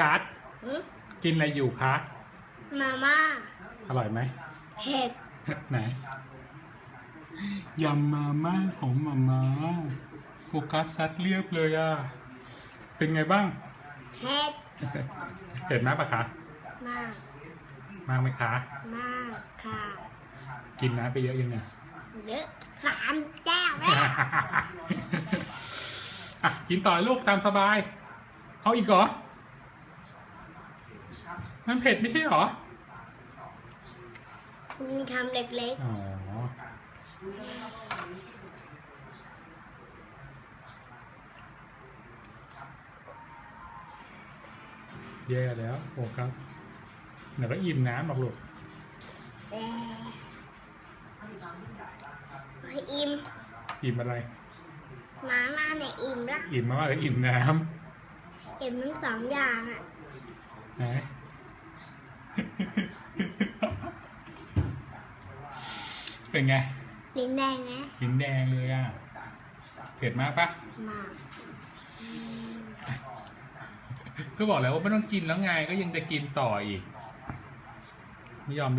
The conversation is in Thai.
กัสหึกินอะไรอยู่คะ มาม่าอร่อยไหม เผ็ดไหนยำมาม่าของมาม่าโฟกัสซัดเรียบเลยอะ เป็นไงบ้าง เผ็ดเผ็ดมากปะคะ มากมากไหมคะ มากค่ะกินน้ำไปเยอะยังไง เยอะสามแก้วแล้วอะกินต่อลูกตามสบาย เอาอีกเหรอ มันเผ็ดไม่ใช่เหรอมีคำเล็กอ๋อแย่แล้วโฟกัสเดี๋ยวก็อิ่มน้ำหรอกลูกๆแต่พออิ่มอิ่มอะไรมาม่าเนี่ยอิ่มละอิ่มมากเลยอิ่มน้อิ่มทั้งสองอย่างอะำไห เป็นไงลิ้นแดงไงหินแดงเลยอะเผ็ดมากปะมากก็บอกแล้วว่าไม่ต้องกินแล้วไงก็ยังจะกินต่ออีกไม่ยอม